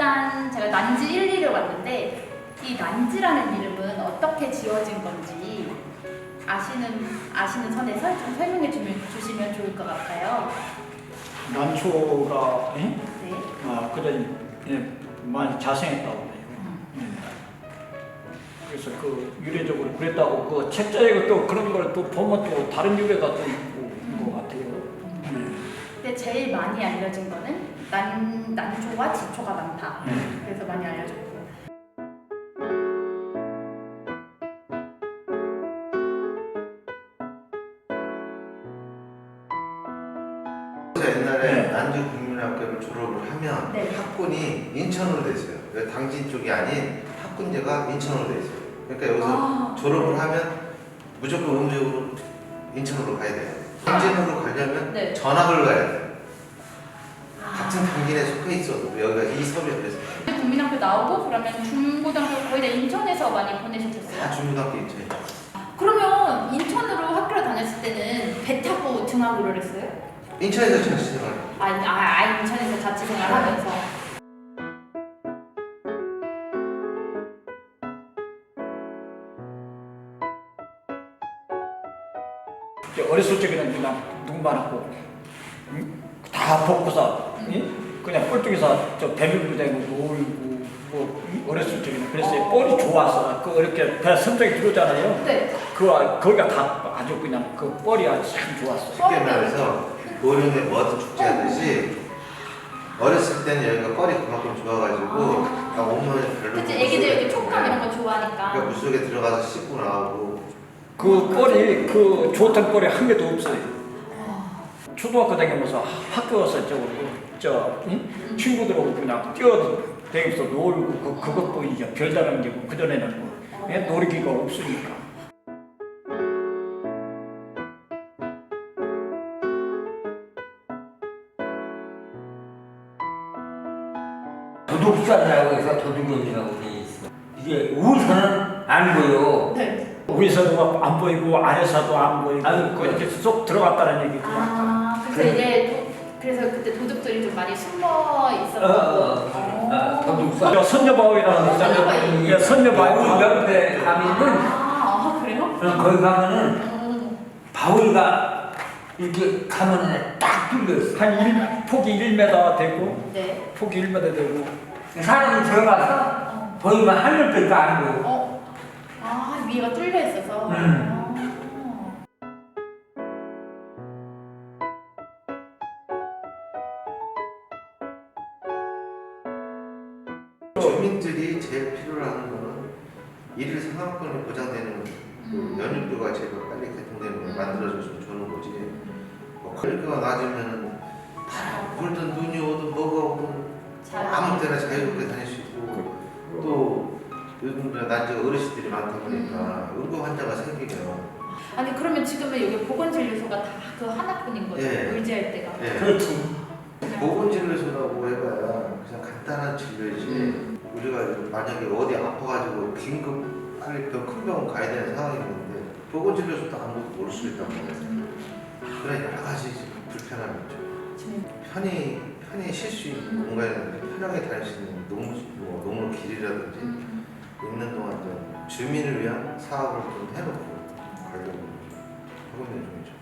일단 제가 난지 1, 2를 왔는데 이 난지라는 이름은 어떻게 지어진 건지 아시는 아시는 선에서 좀 설명해 주면, 주시면 좋을 것 같아요. 난초가 예? 네. 아 그래 예, 많이 자생했다고 해요. 예. 그래서 그 유래적으로 그랬다고 그 책자에 또 그런 걸 또 보면 또 다른 유래가 또 있고 제일 많이 알려진 거는 난 난초와 지초가 많다. 예. 그래서 많이 알려졌고. 옛날에 네. 난주 국민학교를 졸업을 하면 네. 학군이 인천으로 돼 있어요. 그러니까 당진 쪽이 아닌 학군제가 인천으로 돼 있어요. 그러니까 여기서 아, 졸업을 하면 무조건 의무적으로 인천으로 가야 돼요. 당진으로 가려면 네. 전학을 가야 돼요. 아. 같은 당진에 속해 있어도 여기가 이 섭외 그래서 국민학교 나오고 그러면 중고등학교 거의 다 인천에서 많이 다 보내셨겠어요? 중고등학교 인천에 그러면 인천으로 학교를 다녔을 때는 배 타고 등하고를 했어요? 인천에서 자취생활 아, 아, 아 인천에서 자취생활 하면서 이제 어렸을 적에는 그냥 눈 많았고 응? 다 벗고서 응? 그냥 꼴뚜기서 저 배밀고 다니고 놀고 뭐 응? 어렸을 적에는 그래서 어. 꼴이 좋았어. 그 이렇게 배 섬정이 들어오잖아요. 네. 그 거기가 다 아주 그냥 그 뻘이 아주 참 좋았어. 쉽게 말해서 보령의 머드 축제 하듯이 어렸을 때는 여기가 뻘이 그만큼 좋아가지고 아. 아, 온몸에 별로 그치 애기들 이렇게 촉감 이런 거 좋아하니까 그러니까 물속에 들어가서 씻고 나오고 그 뻘이 그 좋던 뻘이 한 개도 없어요. 아, 초등학교 다니면서 학교 와서 저 저 응? 친구들하고 그냥 뛰어다니면서 놀고 그, 그것 보이죠. 별다른 게고 그전에는 뭐 예? 놀이기가 없으니까. 도둑산이라고 해서 도둑원이라고 돼 있어. 이게 우선은 안 보여. 네. 위에서도 안 보이고 아래서도 안 보이고 아유, 그 이렇게 쏙 들어갔다는 얘기죠. 아 그래서 그래. 이제 도, 그래서 그때 도둑들이 좀 많이 숨어 있었고 어, 어, 어, 선녀바위라는 거 있잖아요. 선녀바위. 옆에 가면은 아 그래요? 어, 거기 가면은 음. 바위가 이렇게 가면은 딱 뚫려 있어. 한 일, 폭이 1m 되고 네. 폭이 1m 되고 사람이 들어가서 어. 보이면 하늘빛도 안 보여. 어. 아 위가 뚫려 있어서. 음. 주민들이 제일 필요로 하는 거는 일일 상황권이 보장되는 그 음. 연육도가 제일 빨리 개통되는 걸 만들어줬으면 좋은 거지 뭐 그러니까 낮으면 다 물든 눈이 오든 뭐가 오든 잘. 아무 때나 자유롭게 다닐 수 있고 또 요즘 저 난지 어르신들이 많다 보니까 응급 환자가 생기면 아니 그러면 지금은 여기 보건진료소가 다 그 하나뿐인 거예요? 예. 의지할 때가. 예. 그렇지. 보건진료소라고 해봐야 그냥 간단한 진료이지 음. 우리가 만약에 어디 아파가지고 긴급 빨리 병, 큰 병원 가야 되는 상황이 있는데 보건진료소도 아무것도 모를 수 있단 말이에요. 그런 여러 가지 불편함이 있죠. 지금 편히 편히 쉴 수 있는 공간에 편하게 다닐 수 있는 농, 뭐, 농로 길이라든지 음. 있는 동안 좀 주민을 위한 사업을 좀 해놓고 가려고 하고 있는 중이죠